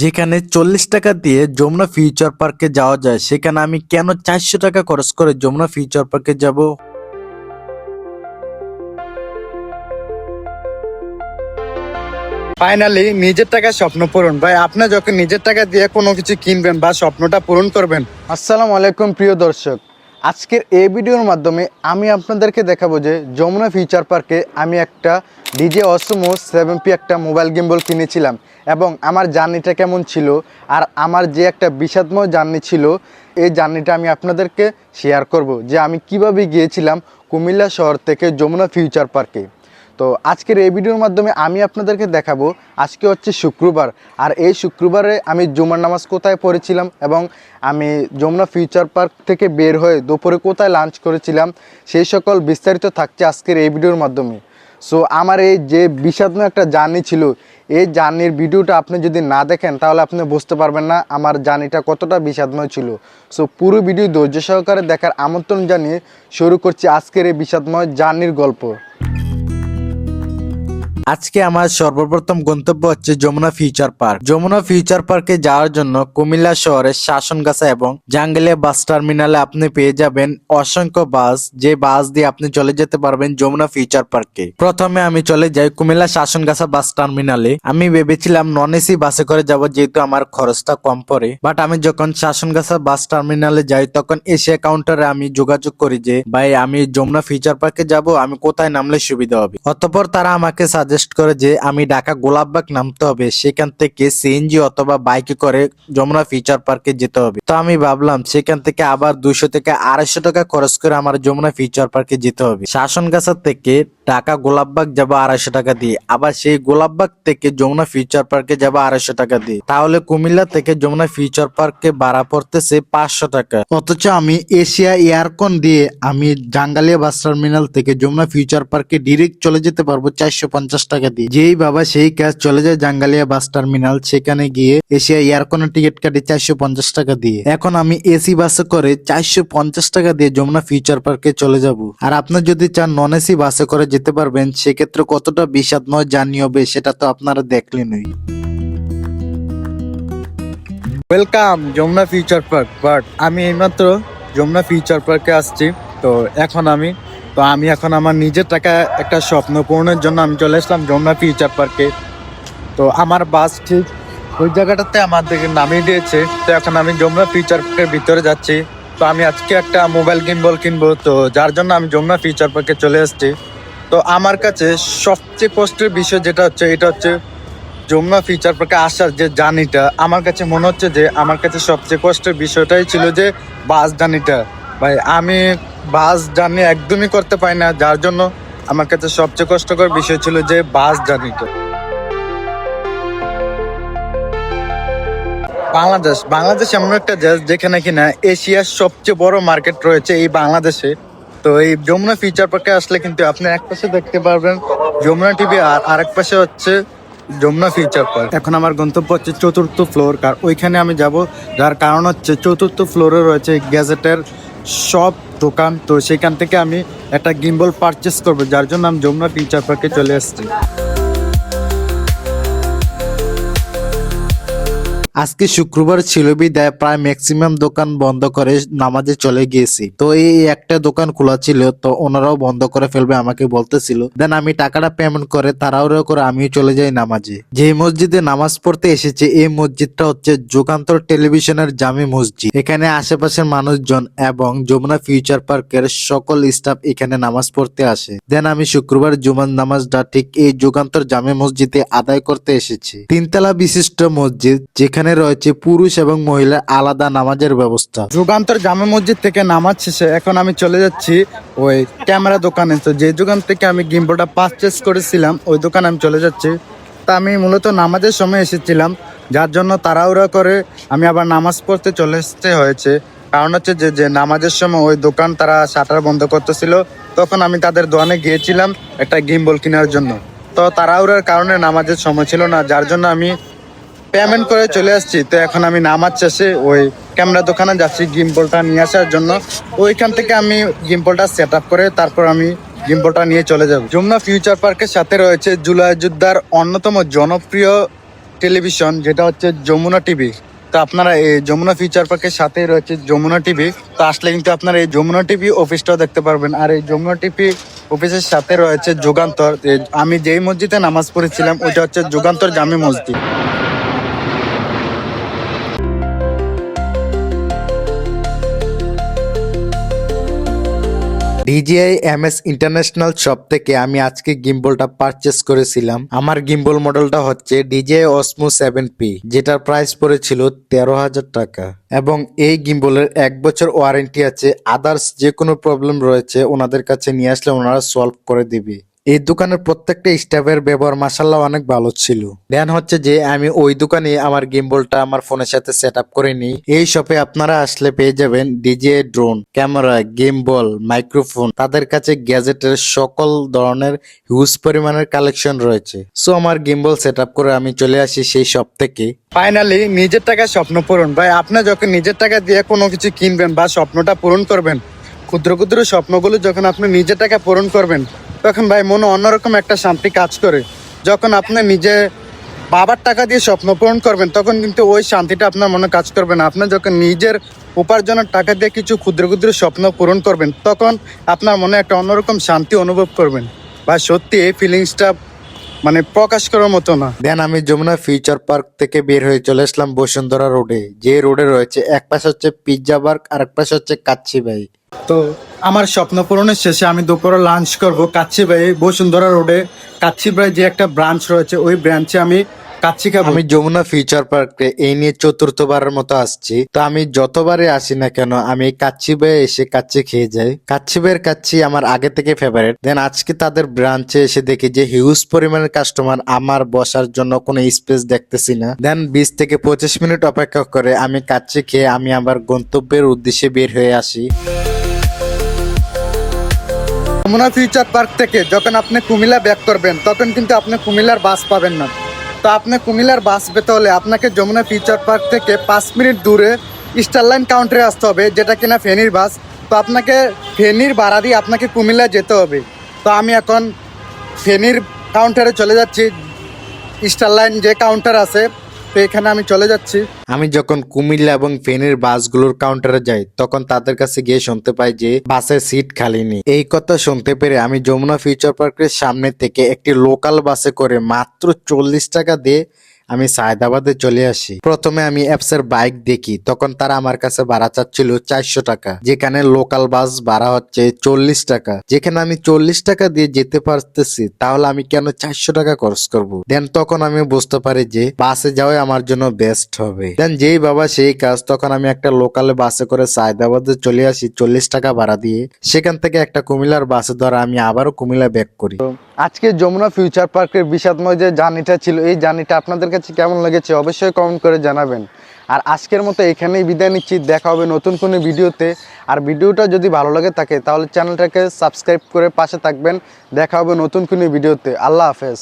যেখানে চল্লিশ টাকা দিয়ে যমুনা ফিউচার পার্কে যাওয়া যায়, সেখানে আমি কেন চারশো টাকা খরচ করে যমুনা ফিউচার পার্কে যাব? ফাইনালি নিজের টাকা স্বপ্ন পূরণ। ভাই, আপনি যখন নিজের টাকা দিয়ে কোনো কিছু কিনবেন বা স্বপ্নটা পূরণ করবেন, আসসালামু আলাইকুম প্রিয় দর্শক। আজকের এই ভিডিওর মাধ্যমে আমি আপনাদেরকে দেখাবো যে যমুনা ফিউচার পার্কে আমি একটা ডিজে অসমো সেভেন পি একটা মোবাইল গেমবল কিনেছিলাম এবং আমার জার্নিটা কেমন ছিল আর আমার যে একটা বিষাদময় জার্নি ছিল, এই জার্নিটা আমি আপনাদেরকে শেয়ার করব যে আমি কীভাবে গিয়েছিলাম কুমিল্লা শহর থেকে যমুনা ফিউচার পার্কে। তো আজকের এই ভিডিওর মাধ্যমে আমি আপনাদেরকে দেখাবো, আজকে হচ্ছে শুক্রবার আর এই শুক্রবারে আমি জুমার নামাজ কোথায় পড়েছিলাম এবং আমি যমুনা ফিউচার পার্ক থেকে বের হয়ে দুপুরে কোথায় লাঞ্চ করেছিলাম, সেই সকল বিস্তারিত থাকছে আজকের এই ভিডিওর মাধ্যমে। সো আমার এই যে বিষাদন একটা জার্নি ছিল, এই জার্নির ভিডিওটা আপনি যদি না দেখেন, তাহলে আপনি বুঝতে পারবেন না আমার জার্নিটা কতটা বিষাদময় ছিল। সো পুরো ভিডিও ধৈর্য সহকারে দেখার আমন্ত্রণ জানিয়ে শুরু করছি আজকের এই বিষাদময় জার্নির গল্প। আজকে আমার সর্বপ্রথম গন্তব্য হচ্ছে Jamuna future park. Jamuna future পার্কে যাওয়ার জন্য কুমিল্লা শহরের শাসনগাছা এবং জাঙ্গলিয়া বাস টার্মিনালে আপনি পেয়ে যাবেন অসংখ্য বাস, যে বাস দিয়ে আপনি চলে যেতে পারবেন যমুনা ফিউচার পার্কে। প্রথমে আমি চলে যাই কুমিল্লা শাসনগাছা বাস টার্মিনালে। আমি ভেবেছিলাম নন এসি বাসে করে যাব যেহেতু আমার খরচটা কম পড়ে। বাট আমি যখন শাসনগাছা বাস টার্মিনালে যাই, তখন এশিয়া কাউন্টারে আমি যোগাযোগ করি যে, ভাই, আমি যমুনা ফিউচার পার্কে যাব, আমি কোথায় নামলে সুবিধা হবে? অতঃপর তারা আমাকে সাজেস্ট করে যে আমি ঢাকা গোলাপবাগ নামতে হবে, সেখান থেকে সিএনজি অথবা বাইকে করে যমুনা ফিউচার পার্কে যেতে হবে। তো আমি ভাবলাম সেখান থেকে আবার দুশো থেকে আড়াইশো টাকা খরচ করে আমার যমুনা ফিউচার পার্কে যেতে হবে। শাসনগাছা থেকে ঢাকা গোলাপবাগ যাব আড়াইশো টাকা দিয়ে, আবার সেই গোলাপবাগ থেকে যমুনা ফিউচার পার্কে যাব আড়াইশো টাকা দিয়ে। তাহলে কুমিল্লা থেকে যমুনা ফিউচার পার্কে ভাড়া পড়তেছে পাঁচশো টাকা। অথচ আমি এশিয়া এয়ারকন দিয়ে আমি জাঙ্গালিয়া বাস টার্মিনাল থেকে যমুনা ফিউচার পার্কে ডিরেক্ট চলে যেতে পারব চারশো পঞ্চাশ টাকা দিয়ে। যেই বাবা সেই কাজ চলে যায় জাঙ্গালিয়া বাস টার্মিনাল, সেখানে গিয়ে এশিয়া এয়ারকনের টিকিট কাটি চারশো পঞ্চাশ টাকা দিয়ে। এখন আমি এসি বাসে করে চারশো পঞ্চাশ টাকা দিয়ে যমুনা ফিউচার পার্কে চলে যাব। আর আপনি যদি চান নন এসি বাসে করে যেতে পারবেন, সেক্ষেত্রে কতটা বিষাদময় জার্নি হবে, সেটা তো আপনারা দেখলেনই। Welcome Jamuna future park but আমি এইমাত্র যমুনা ফিউচার পার্কে আসছি। তো এখন আমি তো আমি এখন আমার নিজের টাকা একটা স্বপ্ন পূরণের জন্য আমি চলে আসলাম যমুনা ফিউচার পার্কে। তো আমার বাস ঠিক ওই জায়গাটাতে আমার দিকে নামিয়ে দিয়েছে। তো এখন আমি যমুনা ফিউচার পার্কের ভিতরে যাচ্ছি। তো আমি আজকে একটা মোবাইল কিনবল কিনবো। তো যার জন্য আমি যমুনা ফিউচার পার্কে চলে এসেছি তো আমার কাছে সবচেয়ে কষ্টের বিষয় যেটা হচ্ছে, এটা হচ্ছে যমুনা ফিউচার পার্কে আসার যে জার্নিটা। আমার কাছে মনে হচ্ছে যে, আমার কাছে সবচেয়ে কষ্টের বিষয়টাই ছিল যে, বাস জার্নিটা। ভাই, আমি বাস জার্নি একদমই করতে পারি না, যার জন্য আমার কাছে সবচেয়ে কষ্টকর বিষয় ছিল যে বাস জার্নিটা বাংলাদেশ বাংলাদেশ এমন একটা দেশ যেখানে কিনা এশিয়ার সবচেয়ে বড় মার্কেট রয়েছে এই বাংলাদেশে। তো এই যমুনা ফিউচার পার্কে আসলে কিন্তু আপনি এক পাশে দেখতে পারবেন যমুনা টিভি আর আরেক পাশে হচ্ছে যমুনা ফিউচার পার্ক এখন আমার গন্তব্য হচ্ছে চতুর্থ ফ্লোর কার ওইখানে আমি যাব, যার কারণ হচ্ছে চতুর্থ ফ্লোরে রয়েছে গ্যাজেটের সব দোকান, তো সেখান থেকে আমি একটা গিম্বল পারচেস করব, যার জন্য আমি যমুনা টিচার পার্কে চলে এসেছি। আজকে শুক্রবার ছিল বিদায় প্রায় ম্যাক্সিমাম দোকান বন্ধ করে নামাজে চলে গিয়েছি। তো এই একটা দোকান খোলা ছিল, তো ওনারাও বন্ধ করে ফেলবে আমাকে বলতেছিল। দেন আমি টাকাটা পেমেন্ট করে তাড়াহুড়ো করে আমিও চলে যাই নামাজে। যে মসজিদে নামাজ পড়তে এসেছে, এই মসজিদটা হচ্ছে যুগান্তর টেলিভিশনের জামি মসজিদ। এখানে আশেপাশের মানুষজন এবং যমুনা ফিউচার পার্কের সকল স্টাফ এখানে নামাজ পড়তে আসে। দেন আমি শুক্রবার জুমার নামাজটা ঠিক এই যুগান্তর জামে মসজিদে আদায় করতে এসেছি। তিনতলা বিশিষ্ট মসজিদ, যেখানে রয়েছে পুরুষ এবং মহিলার আলাদা নামাজের ব্যবস্থা। যুগান্তর জামে মসজিদ থেকে নামাজ শেষে এখন আমি চলে যাচ্ছি ওই ক্যামেরা দোকানে। তো যে দোকান থেকে আমি গিম্বোটা পারচেস করেছিলাম, ওই দোকানে আমি চলে যাচ্ছি। তা আমি মূলত নামাজের সময় এসেছিলাম, যার জন্য তাড়াহুড়া করে আমি আবার নামাজ পড়তে চলে আসতে হয়েছে। কারণ হচ্ছে যে যে নামাজের সময় ওই দোকান তারা শাটার বন্ধ করতেছিল, তখন আমি তাদের দোকানে গিয়েছিলাম একটা গিম্বল কেনার জন্য। তো তাড়াহুড়ার কারণে নামাজের সময় ছিল না, যার জন্য আমি পেমেন্ট করে চলে আসছি। তো এখন আমি নামাজ শেষে ওই ক্যামেরা দোকানে যাচ্ছি গিম্পলটা নিয়ে আসার জন্য। ওইখান থেকে আমি গিম্পলটা সেট করে তারপর আমি গিম্পলটা নিয়ে চলে যাব। যমুনা ফিউচার পার্কের সাথে রয়েছে জুলাই যোদ্ধার অন্যতম জনপ্রিয় টেলিভিশন যেটা হচ্ছে যমুনা টিভি তো আপনারা এই যমুনা ফিউচার পার্কের সাথেই রয়েছে যমুনা টিভি তো আসলে কিন্তু আপনারা এই যমুনা টিভি অফিসটাও দেখতে পারবেন। আর এই যমুনা টিভি অফিসের সাথে রয়েছে যুগান্তর। আমি যেই মসজিদে নামাজ পড়েছিলাম ওইটা হচ্ছে Jugantor Jame Masjid. DJI M S international shop থেকে আমি আজকে গিম্বলটা পারচেস করেছিলাম। আমার গিম্বল মডেলটা হচ্ছে ডিজিআই অসমো সেভেন পি যেটার প্রাইস পড়েছিল তেরো হাজার টাকা। এবং এই গিম্বলের এক বছর ওয়ারেন্টি আছে। আদার্স যে কোনো প্রবলেম রয়েছে, ওনাদের কাছে নিয়ে আসলে ওনারা সলভ করে দিবে। এই দোকানের প্রত্যেকটা স্টাফের ব্যবহার মাসাল্লাহ অনেক ভালো ছিল। দেন হচ্ছে যে আমি ওই দোকানে আমার গিম্বলটা আমার ফোনের সাথে সেট আপ করে নিই। এই শপে আপনারা আসলে পেয়ে যাবেন DJI drone camera gimbal microphone তাদের কাছে গ্যাজেটের সকল ধরনের হিউজ পরিমাণের কালেকশন রয়েছে। সো আমার গিম্বল সেট আপ করে আমি চলে আসি সেই শপ থেকে। ফাইনালি নিজের টাকা স্বপ্ন পূরণ। ভাই, আপনি যখন নিজের টাকা দিয়ে কোনো কিছু কিনবেন বা স্বপ্নটা পূরণ করবেন ক্ষুদ্র ক্ষুদ্র স্বপ্নগুলো যখন আপনি নিজের টাকা পূরণ করবেন, তখন ভাই মনে অন্যরকম একটা শান্তি কাজ করে। যখন আপনি নিজে বাবার টাকা দিয়ে স্বপ্ন পূরণ করবেন, তখন কিন্তু ওই শান্তিটা আপনার মনে কাজ করবে না। আপনি যখন নিজের উপার্জনের টাকা দিয়ে কিছু ক্ষুদ্র ক্ষুদ্র স্বপ্ন পূরণ করবেন, তখন আপনার মনে একটা অন্যরকম শান্তি অনুভব করবেন। বা সত্যি এই ফিলিংসটা মানে প্রকাশ করার মতো না। দেন আমি যমুনা ফিউচার পার্ক থেকে বের হয়ে চলে আসলাম বসুন্ধরা রোডে। যে রোডে রয়েছে এক পাশে হচ্ছে পিৎজা পার্ক আর এক পাশে হচ্ছে কাচ্চি ভাই তো আমার স্বপ্ন পূরণের শেষে আমি দুপুরে লাঞ্চ করব কাচ্চি ভাই বসুন্ধরা রোডে। কাচ্ছি ভাই যে একটা ব্রাঞ্চ রয়েছে ওই ব্রাঞ্চে আমি কাচ্চি খাব। আমি যমুনা ফিউচার পার্কে এই নিয়ে চতুর্থবারের মতো আসছি। তো আমি যতবারই আসি না কেন আমি কাচ্চি বেয়ে এসে কাচ্চি খেয়ে যাই। কাচ্চি বেয়ের কাচ্চি আমার আগে থেকে ফেভারিট দেন আজকে তাদের ব্রাঞ্চে এসে দেখি যে হিউজ পরিমাণের কাস্টমার আমার বসার জন্য কোনো স্পেস দেখতেছি না। দেন বিশ থেকে পঁচিশ মিনিট অপেক্ষা করে আমি কাচ্চি খেয়ে আমি আমার গন্তব্যের উদ্দেশ্যে বের হয়ে আসি। যমুনা ফিউচার পার্ক থেকে যখন আপনি কুমিল্লা ব্যাক করবেন তখন কিন্তু আপনি কুমিল্লার বাস পাবেন না। তো আপনি কুমিল্লার বাস পেতে হলে আপনাকে যমুনা ফিউচার পার্ক থেকে পাঁচ মিনিট দূরে স্টারলাইন কাউন্টারে আসতে হবে, যেটা কিনা ফেনীর বাস। তো আপনাকে ফেনীর ভাড়া দিয়ে আপনাকে কুমিল্লা যেতে হবে। তো আমি এখন ফেনীর কাউন্টারে চলে যাচ্ছি। স্টারলাইন যে কাউন্টার আছে তো এখানে আমি চলে যাচ্ছি। আমি যখন কুমিল্লা এবং ফেনীর বাসগুলোর কাউন্টারে যাই, তখন তাদের কাছে গিয়ে শুনতে পাই যে বাসের সিট খালি নেই। এই কথা শুনতে পেরে আমি যমুনা ফিউচার পার্কের সামনে থেকে একটি লোকাল বাসে করে মাত্র চল্লিশ টাকা দিয়ে আমি সায়দাবাদে চলে আসি। প্রথমে আমি অ্যাপসের বাইক দেখি, তখন তারা আমার কাছে ভাড়া চাচ্ছিল চারশো টাকা। যেখানে লোকাল বাস ভাড়া হচ্ছে চল্লিশ টাকা। যেখানে আমি চল্লিশ টাকা দিয়ে যেতে পারতেছি, তাহলে আমি কেন চারশো টাকা খরচ করব? দেন তখন আমি বুঝতে পারি যে বাসে যাওয়াই আমার জন্য বেস্ট হবে। দেন যেই বাবা সেই কাজ, তখন আমি একটা লোকালে বাসে করে সায়দাবাদে চলে আসি, চল্লিশ টাকা ভাড়া দিয়ে। সেখান থেকে একটা কুমিল্লার বাসে ধরা আমি আবারও কুমিল্লা ব্যাক করি। আজকে যমুনা ফিউচার পার্কের বিষাদময় যে জার্নিটা ছিল, এই জার্নিটা আপনাদের কাছে কেমন লেগেছে অবশ্যই কমেন্ট করে জানাবেন। আর আজকের মতো এখানেই বিদায় নিচ্ছি, দেখা হবে নতুন কোনো ভিডিওতে। আর ভিডিওটা যদি ভালো লাগে থাকে, তাহলে চ্যানেলটাকে সাবস্ক্রাইব করে পাশে থাকবেন। দেখা হবে নতুন কোনো ভিডিওতে। আল্লাহ হাফেজ।